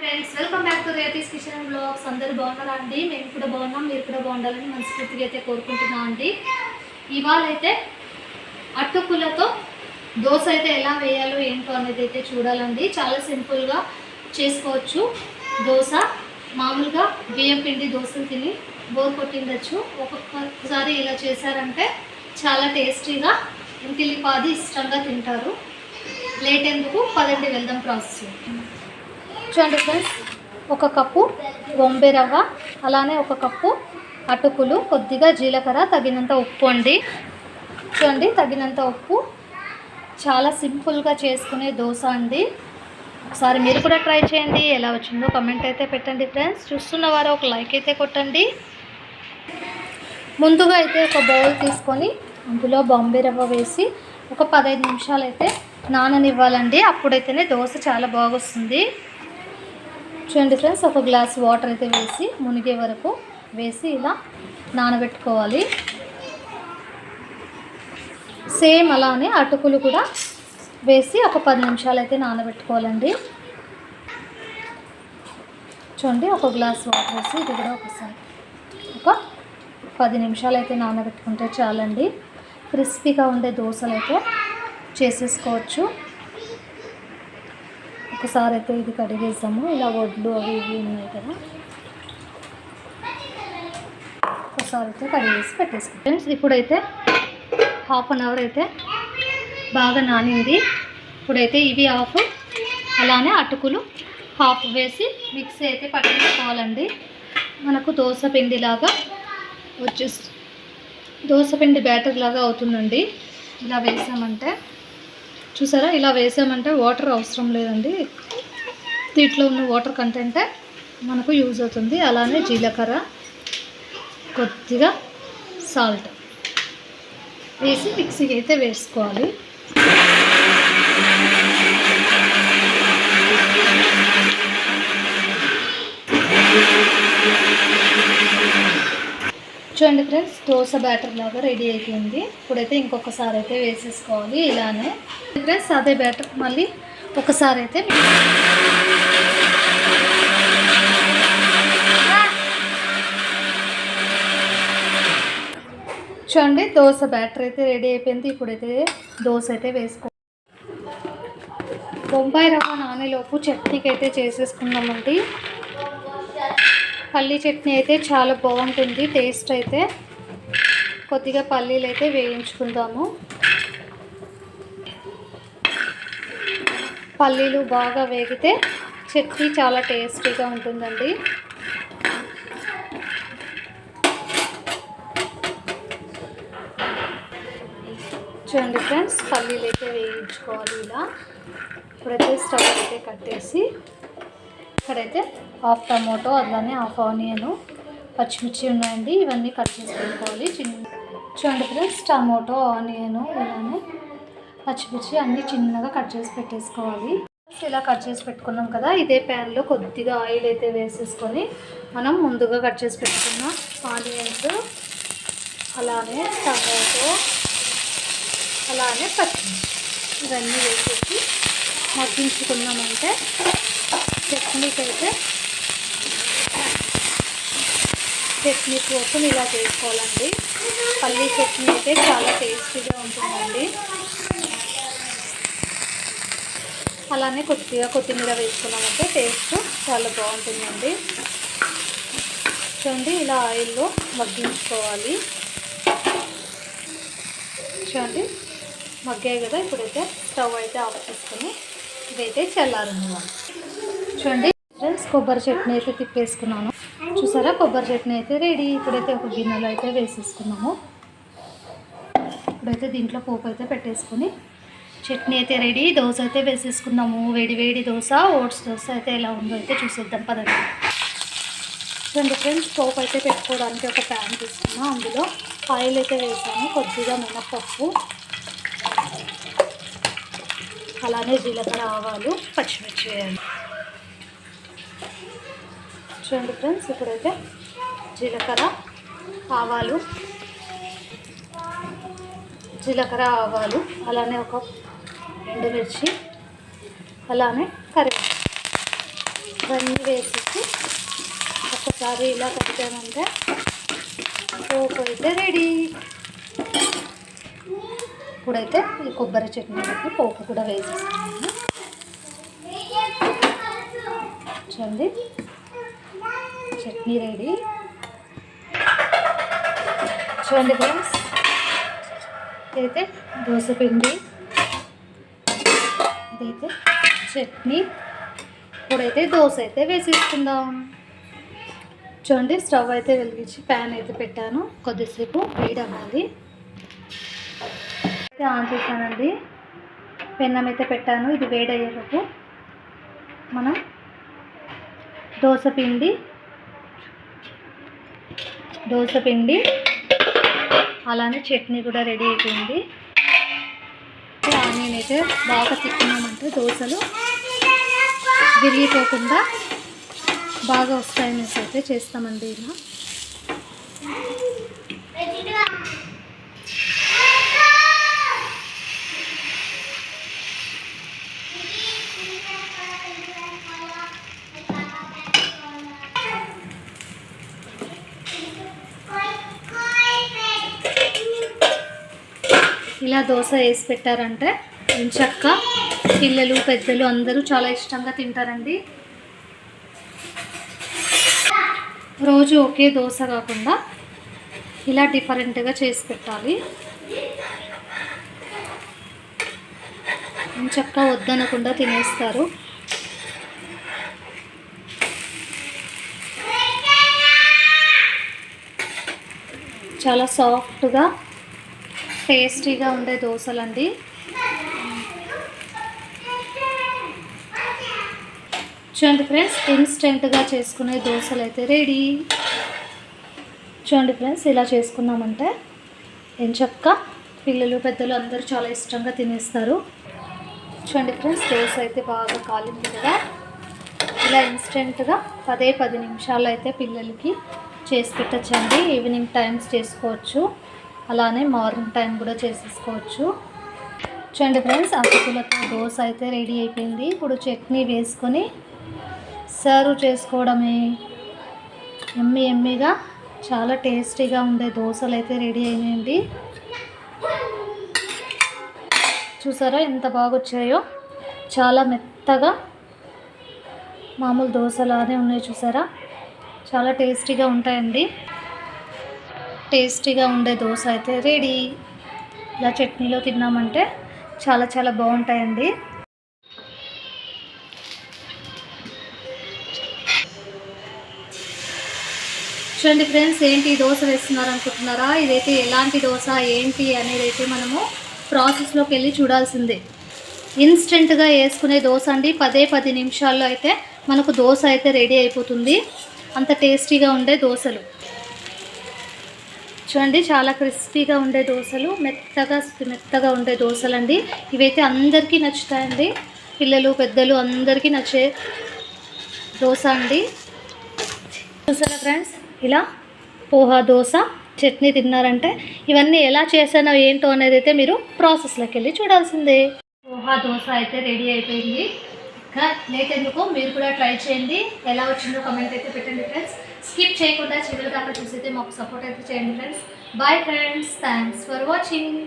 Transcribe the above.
Friends welcome back to Rethi's kitchen vlogs అందరూ బాగున్నారా అండి? మేము కూడా బాగున్నాం మీరు కూడా బాగుండాలని మనస్ఫూర్తిగా అయితే కోరుకుంటున్నాం అండి. ఇవాళ అయితే అటుకులతో దోశ అయితే ఎలా వేయాలో ఏంటో అనేది అయితే చూడాలండి. చాలా సింపుల్గా చేసుకోవచ్చు. దోశ మామూలుగా బియ్యం పిండి దోశలు తిని బోర్ కొట్టిండొచ్చు. ఒక్కొక్కసారి ఇలా చేశారంటే చాలా టేస్టీగా ఇంటిల్లి పాది ఇష్టంగా తింటారు. లేట్ ఎందుకు? పదండి వెళ్దాం ప్రాసెస్. చూడండి ఫ్రెండ్స్ ఒక కప్పు బొంబే రవ్వ అలానే ఒక కప్పు అటుకులు కొద్దిగా జీలకర్ర తగినంత ఉప్పు అండి. చూడండి తగినంత ఉప్పు. చాలా సింపుల్గా చేసుకునే దోశ అండి. ఒకసారి మీరు కూడా ట్రై చేయండి. ఎలా వచ్చిందో కమెంట్ అయితే పెట్టండి ఫ్రెండ్స్. చూస్తున్న వారు ఒక లైక్ అయితే కొట్టండి. ముందుగా అయితే ఒక బౌల్ తీసుకొని అందులో బాంబే రవ్వ వేసి ఒక పదహైదు నిమిషాలు అయితే నాననివ్వాలండి. అప్పుడైతేనే దోశ చాలా బాగొస్తుంది. చూడండి ఫ్రెండ్స్ ఒక గ్లాస్ వాటర్ అయితే వేసి మునిగే వరకు వేసి ఇలా నానబెట్టుకోవాలి. సేమ్ అలానే అటుకులు కూడా వేసి ఒక పది నిమిషాలు అయితే నానబెట్టుకోవాలండి. చూడండి ఒక గ్లాస్ వాటర్ వేసి ఇది కూడా ఒకసారి ఒక పది నిమిషాలు అయితే నానబెట్టుకుంటే చాలండి. క్రిస్పీగా ఉండే దోశలు అయితే చేసేసుకోవచ్చు. ఒకసారి అయితే ఇది కడిగేసాము. ఇలా వడ్లు అవి ఇవి ఉన్నాయి కదా. ఒకసారి అయితే కడిగేసి పెట్టేసుకుంటాం. ఫ్రెండ్స్ ఇప్పుడైతే హాఫ్ అన్ అవర్ అయితే బాగా నానింది. ఇప్పుడైతే ఇవి హాఫ్ అలానే అటుకులు హాఫ్ వేసి మిక్సీ అయితే పట్టించుకోవాలండి. మనకు దోశ పిండిలాగా వచ్చేసి దోశ పిండి బ్యాటర్ లాగా అవుతుందండి. ఇలా వేసామంటే చూసారా? ఇలా వేసామంటే వాటర్ అవసరం లేదండి. దీంట్లో ఉన్న వాటర్ కంటెంటే మనకు యూజ్ అవుతుంది. అలానే జీలకర్ర కొద్దిగా సాల్ట్ వేసి మిక్సీకి అయితే వేసుకోవాలి. చూడండి ఫ్రెండ్స్. దోశ బ్యాటర్ లాగా రెడీ అయిపోయింది. ఇప్పుడైతే ఇంకొకసారి అయితే వేసేసుకోవాలి ఇలానే. ఫ్రెండ్స్ అదే బ్యాటర్ మళ్ళీ ఒకసారి అయితే చూడండి దోశ బ్యాటర్ అయితే రెడీ అయిపోయింది. ఇప్పుడైతే దోశ అయితే వేసుకో బొంబాయి రవ్వ నానేలోపు చట్నీకి అయితే చేసేసుకుందామండి. పల్లీ చట్నీ అయితే చాలా బాగుంటుంది టేస్ట్ అయితే. కొద్దిగా పల్లీలు అయితే వేయించుకుందాము. పల్లీలు బాగా వేగితే చట్నీ చాలా టేస్టీగా ఉంటుందండి. చూడండి ఫ్రెండ్స్ పల్లీలు అయితే వేయించుకోవాలి ఇలా. ఇప్పుడైతే స్టవ్ అయితే కట్టేసి ఇక్కడైతే హాఫ్ టమాటో అలానే హాఫ్ ఆనియన్ పచ్చిమిర్చి ఉన్నాయండి. ఇవన్నీ కట్ చేసి పెట్టుకోవాలి చిన్న చూడండి ఫ్రెండ్స్ టమాటో ఆనియన్ ఇలానే పచ్చిమిర్చి అన్నీ చిన్నగా కట్ చేసి పెట్టేసుకోవాలి. ఇలా కట్ చేసి పెట్టుకున్నాం కదా ఇదే ప్యాన్లో కొద్దిగా ఆయిల్ అయితే వేసేసుకొని మనం ముందుగా కట్ చేసి పెట్టుకున్న ఆనియన్స్ అలానే టమాటో అలానే పచ్చిమిర్చి ఇవన్నీ వేసేసి మగ్గించుకున్నామంటే చట్నీకి అయితే చట్నీ కోసం ఇలా చేసుకోవాలండి. పల్లీ చట్నీ అయితే చాలా టేస్టీగా ఉంటుందండి. అలానే కొద్దిగా కొత్తిమీర వేసుకున్నామంటే టేస్ట్ చాలా బాగుంటుందండి. చూడండి ఇలా ఆయిల్లో మగ్గించుకోవాలి. చూడండి మగ్గాయి కదా ఇప్పుడైతే స్టవ్ అయితే ఆఫ్ చేసుకుని ఇదైతే చల్లారనివ్వాలి. చూడండి. ఫ్రెండ్స్ కొబ్బరి చట్నీ అయితే తిప్పేసుకున్నాను. చూసారా? కొబ్బరి చట్నీ అయితే రెడీ. ఇప్పుడైతే ఒక గిన్నెలో అయితే వేసేసుకున్నాము. ఇప్పుడైతే దీంట్లో పోపు అయితే పెట్టేసుకుని చట్నీ అయితే రెడీ. దోశ అయితే వేసేసుకున్నాము. వేడి వేడి దోశ ఓట్స్ దోశ అయితే ఎలా ఉందో అయితే చూసేద్దాం పదండి. రెండు ఫ్రెండ్స్ పోపు అయితే పెట్టుకోవడానికి ఒక ప్యాన్ తీసుకున్నాం. అందులో ఆయిల్ అయితే వేసాను. కొద్దిగా మినపప్పు అలానే జీలకర్ర ఆవాలు పచ్చిమిర్చి వేయాలి. చూడండి ఫ్రెండ్స్ ఇప్పుడైతే జీలకర్ర ఆవాలు జీలకర్ర ఆవాలు అలానే ఒక ఎండుమిర్చి అలానే కరివేపాకు. ఇవన్నీ వేసేసి ఒక్కసారి ఇలా కలిపామంటే పోపు అయితే రెడీ. ఇప్పుడైతే ఈ కొబ్బరి చట్నీకి పోపు కూడా వేసేస్తాను చూడండి. చట్నీ రెడీ. చూడండి ఫ్రెండ్స్ ఇదైతే దోశ పిండి ఇదైతే చట్నీ ఇప్పుడైతే దోశ అయితే వేసేసుకుందాం. చూడండి స్టవ్ అయితే వెలిగించి ప్యాన్ అయితే పెట్టాను. కొద్దిసేపు వేడి అవ్వాలి. అయితే ఆన్ చేశానండి. పెన్నం అయితే పెట్టాను. ఇది వేడి మనం దోశ పిండి దోశ పిండి అలానే చట్నీ కూడా రెడీ అయిపోయింది. ఆనియన్ అయితే బాగా తిక్కున్నామంటే దోశలు విరిగిపోకుండా బాగా వస్తాయనేసి అయితే చేస్తామండి ఇలా. ఇలా దోశ వేసి పెట్టారంటే చక్క పిల్లలు పెద్దలు అందరూ చాలా ఇష్టంగా తింటారండి. రోజు ఒకే దోశ కాకుండా ఇలా డిఫరెంట్గా చేసి పెట్టాలి. చక్క వద్దనకుండా తినేస్తారు. చాలా సాఫ్ట్గా టేస్టీగా ఉండే దోశలండి. చూడండి ఫ్రెండ్స్ ఇన్స్టెంట్గా చేసుకునే దోశలు అయితే రెడీ. చూడండి ఫ్రెండ్స్ ఇలా చేసుకున్నామంటే ఎంచక్క పిల్లలు పెద్దలు అందరూ చాలా ఇష్టంగా తినేస్తారు. చూడండి ఫ్రెండ్స్ దోశ అయితే బాగా కాలింది కదా. ఇలా ఇన్స్టెంట్గా పదే పది నిమిషాలు అయితే పిల్లలకి చేసి పెట్టచ్చండి. ఈవినింగ్ టైమ్స్ చేసుకోవచ్చు. అలానే మార్నింగ్ టైం కూడా చేసేసుకోవచ్చు. చూడండి ఫ్రెండ్స్ అటుకులతో దోశ అయితే రెడీ అయిపోయింది. ఇప్పుడు చట్నీ వేసుకొని సర్వ్ చేసుకోవడమే. ఎమ్మి ఎమ్మిగా చాలా టేస్టీగా ఉండే దోశలు అయితే రెడీ అయినాయండి. చూసారా ఎంత బాగా వచ్చాయో? చాలా మెత్తగా మామూలు దోశలానే ఉన్నాయి చూసారా? చాలా టేస్టీగా ఉంటాయండి. టేస్టీగా ఉండే దోశ అయితే రెడీ. ఇలా చట్నీలో తిన్నామంటే చాలా చాలా బాగుంటాయండి. చూడండి ఫ్రెండ్స్ ఏంటి దోశ వేస్తున్నారు అనుకుంటున్నారా ఇదైతే ఎలాంటి దోశ ఏంటి అనేది అయితే మనము ప్రాసెస్లోకి వెళ్ళి చూడాల్సిందే. ఇన్స్టెంట్గా వేసుకునే దోశ అండి. పదే పది నిమిషాల్లో అయితే మనకు దోశ అయితే రెడీ అయిపోతుంది. అంత టేస్టీగా ఉండే దోశలు. చూడండి చాలా క్రిస్పీగా ఉండే దోశలు మెత్తగా మెత్తగా ఉండే దోశలు అండి ఇవైతే అందరికీ నచ్చుతాయండి. పిల్లలు పెద్దలు అందరికీ నచ్చే దోశ అండి. చూసారా ఫ్రెండ్స్? ఇలా పోహా దోశ చట్నీ తిన్నారంటే ఇవన్నీ ఎలా చేశానో ఏంటో అనేది అయితే మీరు ప్రాసెస్లోకి వెళ్ళి చూడాల్సిందే. పోహా దోశ అయితే రెడీ అయిపోయింది. ఇంకా లేట్ ఎందుకు? మీరు కూడా ట్రై చేయండి. ఎలా వచ్చిందో కమెంట్ అయితే పెట్టండి ఫ్రెండ్స్ స్కిప్ చేయకుండా చివరి దాకా చూసి అయితే మాకు సపోర్ట్ అయితే చేయండి friends bye friends thanks for watching